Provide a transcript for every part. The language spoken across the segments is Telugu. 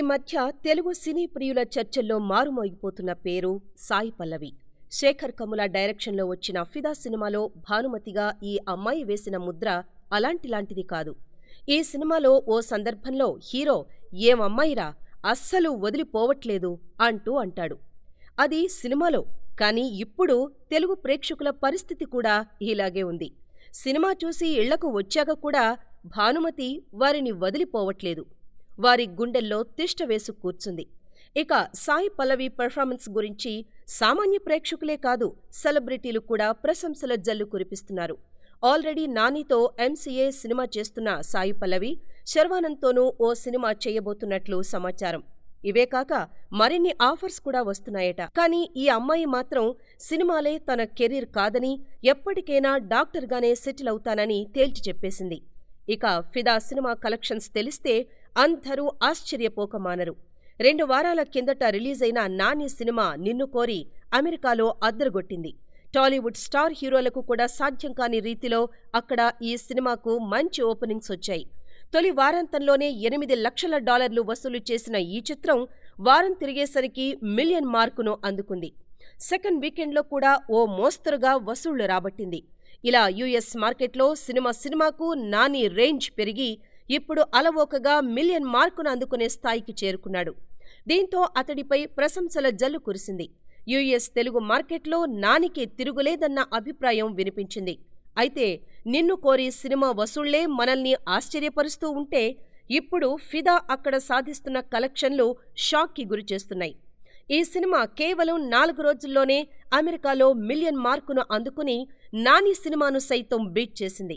ఈ మధ్య తెలుగు సినీ ప్రియుల చర్చల్లో మారుమోగిపోతున్న పేరు సాయి పల్లవి. శేఖర్ కముల డైరెక్షన్లో వచ్చిన ఫిదా సినిమాలో భానుమతిగా ఈ అమ్మాయి వేసిన ముద్ర అలాంటిలాంటిది కాదు. ఈ సినిమాలో ఓ సందర్భంలో హీరో ఏం అమ్మాయిరా అస్సలు వదిలిపోవట్లేదు అంటూ అంటాడు. అది సినిమాలో కానీ ఇప్పుడు తెలుగు ప్రేక్షకుల పరిస్థితి కూడా ఇలాగే ఉంది. సినిమా చూసి ఇళ్ళకు వచ్చాక కూడా భానుమతి వారిని వదిలిపోవట్లేదు. వారి గుండెల్లో తిష్ట వేసు కూర్చుంది. ఇక సాయి పల్లవి పెర్ఫార్మెన్స్ గురించి సామాన్య ప్రేక్షకులే కాదు సెలబ్రిటీలు కూడా ప్రశంసల జల్లు కురిపిస్తున్నారు. ఆల్రెడీ నానితో ఎంసీఏ సినిమా చేస్తున్న సాయి పల్లవి శర్వానంద్తోనూ ఓ సినిమా చేయబోతున్నట్లు సమాచారం. ఇవే కాక మరిన్ని ఆఫర్స్ కూడా వస్తున్నాయట. కానీ ఈ అమ్మాయి మాత్రం సినిమాలే తన కెరీర్ కాదని ఎప్పటికైనా డాక్టర్గానే సెటిల్ అవుతానని తేల్చి చెప్పేసింది. ఇక ఫిదా సినిమా కలెక్షన్స్ తెలిస్తే అందరూ ఆశ్చర్యపోకమానరు. రెండు వారాల కిందట రిలీజ్ అయిన నాని సినిమా నిన్ను కోరి అమెరికాలో అద్దరుగొట్టింది. టాలీవుడ్ స్టార్ హీరోలకు కూడా సాధ్యం కాని రీతిలో అక్కడ ఈ సినిమాకు మంచి ఓపెనింగ్స్ వచ్చాయి. తొలి వారాంతంలోనే ఎనిమిది లక్షల డాలర్లు వసూలు చేసిన ఈ చిత్రం వారం తిరిగేసరికి మిలియన్ మార్కును అందుకుంది. సెకండ్ వీకెండ్లో కూడా ఓ మోస్తరుగా వసూళ్ళు రాబట్టింది. ఇలా యుఎస్ మార్కెట్లో సినిమా సినిమాకు నాని రేంజ్ పెరిగి ఇప్పుడు అలవోకగా మిలియన్ మార్కును అందుకునే స్థాయికి చేరుకున్నాడు. దీంతో అతడిపై ప్రశంసల జల్లు కురిసింది. యుఎస్ తెలుగు మార్కెట్లో నానికి తిరుగులేదన్న అభిప్రాయం వినిపించింది. అయితే నిన్ను కోరి సినిమా వసూళ్ళే మనల్ని ఆశ్చర్యపరుస్తూ ఉంటే ఇప్పుడు ఫిదా అక్కడ సాధిస్తున్న కలెక్షన్లు షాక్కి గురిచేస్తున్నాయి ఈ సినిమా కేవలం నాలుగు రోజుల్లోనే అమెరికాలో మిలియన్ మార్కును అందుకుని నాని సినిమాను సైతం బీట్ చేసింది.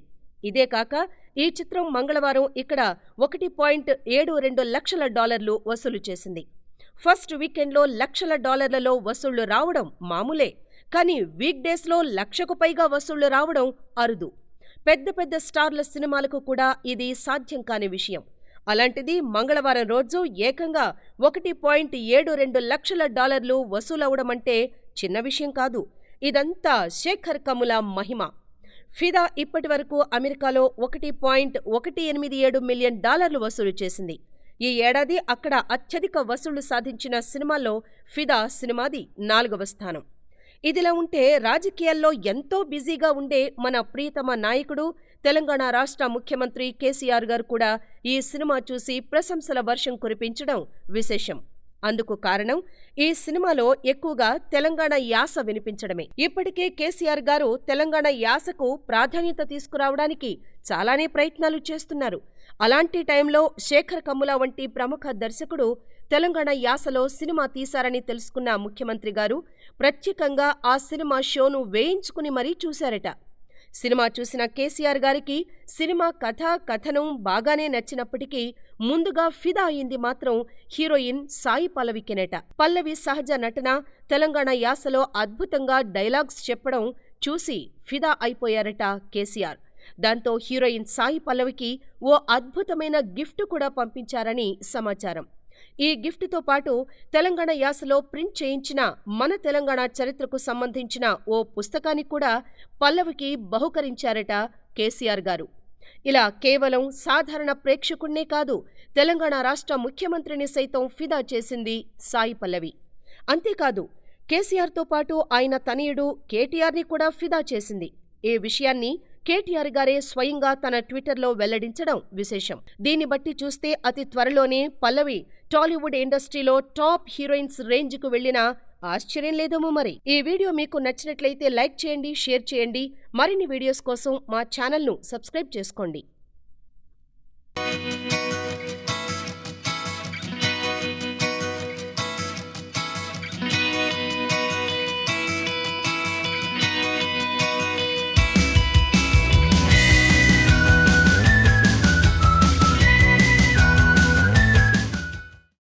ఇదే కాక ఈ చిత్రం మంగళవారం ఇక్కడ ఒకటి పాయింట్ ఏడు రెండు లక్షల డాలర్లు వసూలు చేసింది. ఫస్ట్ వీకెండ్లో లక్షల డాలర్లలో వసూళ్ళు రావడం మామూలే కానీ వీక్ డేస్లో లక్షకు పైగా వసూళ్ళు రావడం అరుదు. పెద్ద పెద్ద స్టార్ల సినిమాలకు కూడా ఇది సాధ్యం కాని విషయం. అలాంటిది మంగళవారం రోజు ఏకంగా ఒకటి పాయింట్ ఏడు రెండు లక్షల డాలర్లు వసూలవడమంటే చిన్న విషయం కాదు ఇదంతా శేఖర్ కముల మహిమ. ఫిదా ఇప్పటివరకు అమెరికాలో ఒకటి పాయింట్ ఒకటి ఎనిమిది ఏడు మిలియన్ డాలర్లు వసూలు చేసింది. ఈ ఏడాది అక్కడ అత్యధిక వసూళ్ళు సాధించిన సినిమాల్లో ఫిదా సినిమాది నాలుగవ స్థానం. ఇదిలా ఉంటే రాజకీయాల్లో ఎంతో బిజీగా ఉండే మన ప్రియతమ నాయకుడు తెలంగాణ రాష్ట్ర ముఖ్యమంత్రి కేసీఆర్ గారు కూడా ఈ సినిమా చూసి ప్రశంసల వర్షం కురిపించడం విశేషం. అందుకు కారణం ఈ సినిమాలో ఎక్కువగా తెలంగాణ యాస వినిపించడమే. ఇప్పటికే కేసీఆర్ గారు తెలంగాణ యాసకు ప్రాధాన్యత తీసుకురావడానికి చాలానే ప్రయత్నాలు చేస్తున్నారు. అలాంటి టైంలో శేఖర్ కమ్ముల వంటి ప్రముఖ దర్శకుడు తెలంగాణ యాసలో సినిమా తీశారని తెలుసుకున్న ముఖ్యమంత్రి గారు ప్రత్యేకంగా ఆ సినిమా షోను వేయించుకుని మరీ చూశారట. సినిమా చూసిన కేసీఆర్ గారికి సినిమా కథ కథనం బాగానే నచ్చినప్పటికీ ముందుగా ఫిదా అయింది మాత్రం హీరోయిన్ సాయి పల్లవికెనట. పల్లవి సహజ నటన తెలంగాణ యాసలో అద్భుతంగా డైలాగ్స్ చెప్పడం చూసి ఫిదా అయిపోయారట కేసీఆర్. దాంతో హీరోయిన్ సాయి పల్లవికి ఓ అద్భుతమైన గిఫ్ట్ కూడా పంపించారని సమాచారం. ఈ గిఫ్ట్తో పాటు తెలంగాణ యాసలో ప్రింట్ చేయించిన మన తెలంగాణ చరిత్రకు సంబంధించిన ఓ పుస్తకాన్ని కూడా పల్లవికి బహుకరించారట కేసీఆర్ గారు. ఇలా కేవలం సాధారణ ప్రేక్షకుణ్ణే కాదు తెలంగాణ రాష్ట్ర ముఖ్యమంత్రిని సైతం ఫిదా చేసింది సాయి పల్లవి. అంతేకాదు కేసీఆర్తో పాటు ఆయన తనయుడు కేటీఆర్ని కూడా ఫిదా చేసింది. ఈ విషయాన్ని కేటీఆర్ గారే స్వయంగా తన ట్విట్టర్లో వెల్లడించడం విశేషం. దీన్ని బట్టి చూస్తే అతి త్వరలోనే పల్లవి టాలీవుడ్ ఇండస్ట్రీలో టాప్ హీరోయిన్స్ రేంజ్కు వెళ్ళిన ఆశ్చర్యం లేదేమో మరి. ఈ వీడియో మీకు నచ్చినట్లయితే లైక్ చేయండి షేర్ చేయండి. మరిన్ని వీడియోస్ కోసం మా ఛానల్ను సబ్స్క్రైబ్ చేసుకోండి.